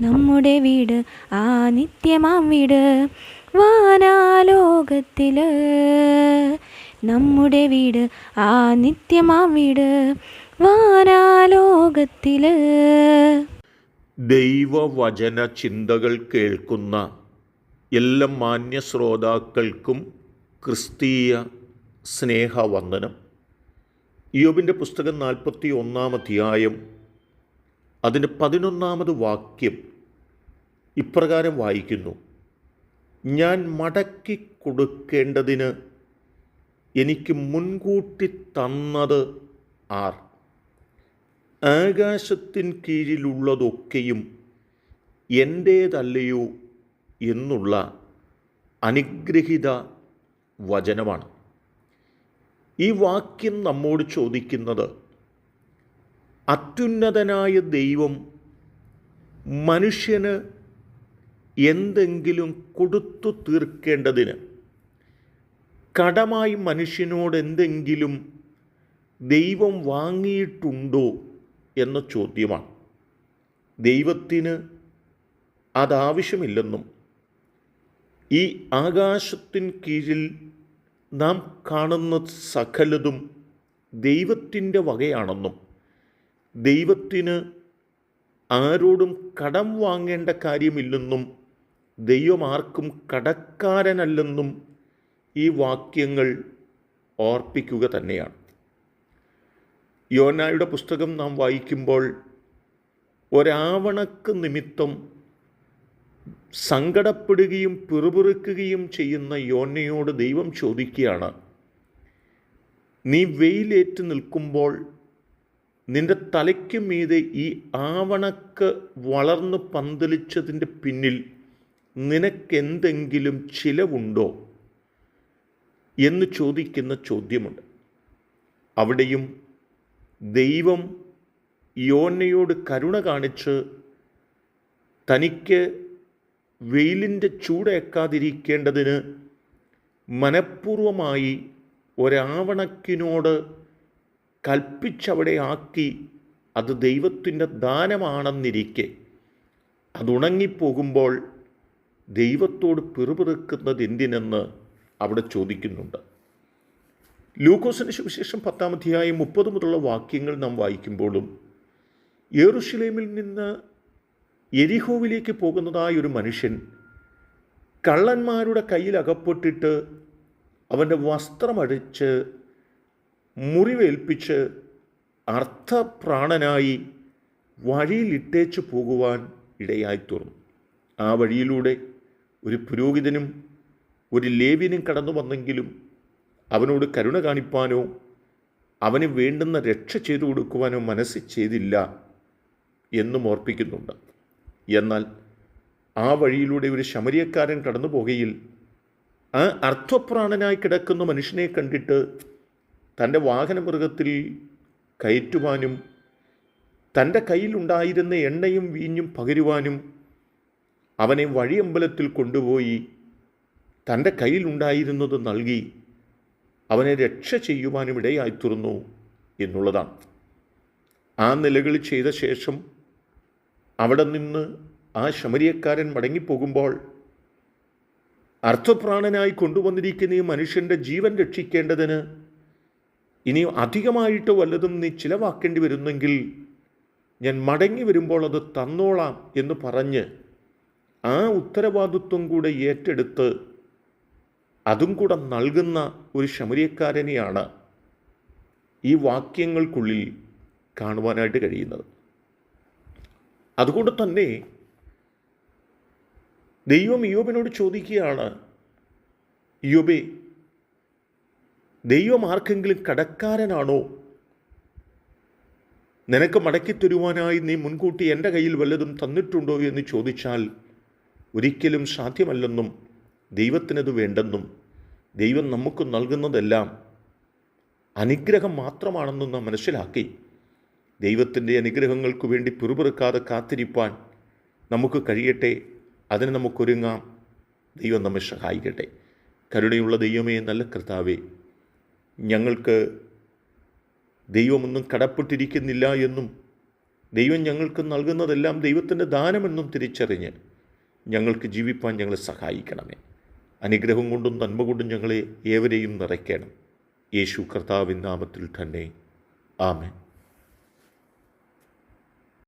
നമ്മുടെ വീട് ആ നിത്യമാം വീട് വാനാലോകത്തിൽ നമ്മുടെ വീട് ആ നിത്യമാം വീട് വാനാലോകത്തിൽ ദൈവവചന ചിന്തകൾ കേൾക്കുന്ന എല്ലാ മാന്യ ശ്രോതാക്കൾക്കും ക്രിസ്തീയ സ്നേഹവന്ദനം. യോബിന്റെ പുസ്തകം നാൽപ്പത്തി ഒന്നാം അധ്യായം അതിന്റെ പതിനൊന്നാമത് വാക്യം ഇപ്രകാരം വായിക്കുന്നു. ഞാൻ മടക്കി കൊടുക്കേണ്ടതിന് എനിക്ക് മുൻകൂട്ടി തന്നത് ആർ? ആകാശത്തിൻ കീഴിലുള്ളതൊക്കെയും എന്റേതല്ലയോ എന്നുള്ള അനുഗ്രഹിത വചനമാണ്. ഈ വാക്യം നമ്മോട് ചോദിക്കുന്നത് അത്യുന്നതനായ ദൈവം മനുഷ്യന് എന്തെങ്കിലും കൊടുത്തു തീർക്കേണ്ടതിന് കടമായി മനുഷ്യനോട് എന്തെങ്കിലും ദൈവം വാങ്ങിയിട്ടുണ്ടോ എന്ന ചോദ്യമാണ്. ദൈവത്തിന് അതാവശ്യമില്ലെന്നും ഈ ആകാശത്തിൻ കീഴിൽ നാം കാണുന്ന സകലതും ദൈവത്തിന്റെ വകയാണെന്നും ദൈവത്തിന് ആരോടും കടം വാങ്ങേണ്ട കാര്യമില്ലെന്നും ദൈവം ആർക്കും കടക്കാരനല്ലെന്നും ഈ വാക്യങ്ങൾ ഓർപ്പിക്കുക തന്നെയാണ്. യോനായുടെ പുസ്തകം നാം വായിക്കുമ്പോൾ ഒരാവണക്ക് നിമിത്തം സങ്കടപ്പെടുകയും പിറുപിറുക്കുകയും ചെയ്യുന്ന യോനയോട് ദൈവം ചോദിക്കുകയാണ് നീ വെയിലേറ്റ് നിൽക്കുമ്പോൾ നിന്റെ തലയ്ക്ക് മീതെ ഈ ആവണക്ക് വളർന്നു പന്തലിച്ചതിന്റെ പിന്നിൽ നിനക്കെന്തെങ്കിലും ചിലവുണ്ടോ? എന്ന് ചോദിക്കുന്ന ചോദ്യമുണ്ട്. അവിടെയും ദൈവം യോനയോട് കരുണ കാണിച്ച് തനിക്ക് വെയിലിന്റെ ചൂടേക്കാതിരിക്കേണ്ടതിന് മനഃപൂർവമായി ഒരാവണക്കിനോട് കൽപ്പിച്ചവിടെ ആക്കി അത് ദൈവത്തിന്റെ ദാനമാണെന്നിരിക്കെ. അതുണങ്ങിപ്പോകുമ്പോൾ ദൈവത്തോട് പിറുപിറുക്കുന്നത് എന്തിനെന്ന് അവിടെ ചോദിക്കുന്നുണ്ട്. ലൂക്കോസിന് സുവിശേഷം പത്താം അധ്യായം മുപ്പത് മുതലുള്ള വാക്യങ്ങൾ നാം വായിക്കുമ്പോഴും യേറുഷലേമിൽ നിന്ന് എരിഹോവിലേക്ക് പോകുന്നതായ ഒരു മനുഷ്യൻ കള്ളന്മാരുടെ കയ്യിൽ അകപ്പെട്ടിട്ട് അവന്റെ വസ്ത്രമടിച്ച് മുറിവേൽപ്പിച്ച് അർത്ഥപ്രാണനായി വഴിയിലിട്ടേച്ച് പോകുവാൻ ഇടയായി തീർന്നു ആ വഴിയിലൂടെ ഒരു പുരോഹിതനും ഒരു ലേവ്യനും കടന്നു വന്നെങ്കിലും അവനോട് കരുണ കാണിപ്പാനോ അവന് വേണ്ടുന്ന രക്ഷ ചെയ്തു കൊടുക്കുവാനോ മനസ്സ് ചെയ്തില്ല എന്നും ഓർപ്പിക്കുന്നുണ്ട്. എന്നാൽ ആ വഴിയിലൂടെ ഒരു ശമരിയക്കാരൻ കടന്നു പോകുകയിൽ ആ അർത്ഥപ്രാണനായി കിടക്കുന്ന മനുഷ്യനെ കണ്ടിട്ട് തന്റെ വാഹനമൃഗത്തിൽ കയറ്റുവാനും തന്റെ കയ്യിലുണ്ടായിരുന്ന എണ്ണയും വീഞ്ഞും പകരുവാനും അവനെ വഴിയമ്പലത്തിൽ കൊണ്ടുപോയി തന്റെ കയ്യിലുണ്ടായിരുന്നത് നൽകി അവനെ രക്ഷ ചെയ്യുവാനും ഇടയായിത്തീർന്നു എന്നുള്ളതാണ്. ആ നിലകൾ ചെയ്ത ശേഷം അവിടെ നിന്ന് ആ ശമരിയക്കാരൻ മടങ്ങിപ്പോകുമ്പോൾ അർത്ഥപ്രാണനായി കൊണ്ടുവന്നിരിക്കുന്ന ഈ മനുഷ്യന്റെ ജീവൻ രക്ഷിക്കേണ്ടതിന് ഇനി അധികമായിട്ട് വല്ലതും നീ ചിലവാക്കേണ്ടി വരുന്നെങ്കിൽ ഞാൻ മടങ്ങി വരുമ്പോൾ അത് തന്നോളാം എന്ന് പറഞ്ഞ് ആ ഉത്തരവാദിത്വം കൂടെ ഏറ്റെടുത്ത് അതും കൂടെ നൽകുന്ന ഒരു ശമരിയക്കാരനെയാണ് ഈ വാക്യങ്ങൾക്കുള്ളിൽ കാണുവാനായിട്ട് കഴിയുന്നത്. അതുകൊണ്ട് തന്നെ ദൈവം യോബിനോട് ചോദിക്കുകയാണ് യോബെ ദൈവം ആർക്കെങ്കിലും കടക്കാരനാണോ? നിനക്ക് മടക്കി തരുവാനായി നീ മുൻകൂട്ടി എന്റെ കയ്യിൽ വല്ലതും തന്നിട്ടുണ്ടോ എന്ന് ചോദിച്ചാൽ ഒരിക്കലും സാധ്യമല്ലെന്നും ദൈവത്തിനത് വേണ്ടെന്നും ദൈവം നമുക്ക് നൽകുന്നതെല്ലാം അനുഗ്രഹം മാത്രമാണെന്നും നാം മനസ്സിലാക്കി. ദൈവത്തിന്റെ അനുഗ്രഹങ്ങൾക്ക് വേണ്ടി പിറുപിറുക്കാതെ കാത്തിരിപ്പാൻ നമുക്ക് കഴിയട്ടെ അതിന് നമുക്കൊരുങ്ങാം. ദൈവം നമ്മെ സഹായിക്കട്ടെ. കരുണയുള്ള ദൈവമേ നല്ല കർത്താവേ ഞങ്ങൾക്ക് ദൈവമൊന്നും കടപ്പെട്ടിരിക്കുന്നില്ല എന്നും ദൈവം ഞങ്ങൾക്ക് നൽകുന്നതെല്ലാം ദൈവത്തിന്റെ ദാനമെന്നും തിരിച്ചറിഞ്ഞ് ഞങ്ങൾക്ക് ജീവിപ്പാൻ ഞങ്ങളെ സഹായിക്കണമേ. അനുഗ്രഹം കൊണ്ടും നന്മ കൊണ്ടും ഞങ്ങളെ ഏവരെയും നിറയ്ക്കണം. യേശു കർത്താവിൻ നാമത്തിൽ തന്നെ. ആമേൻ.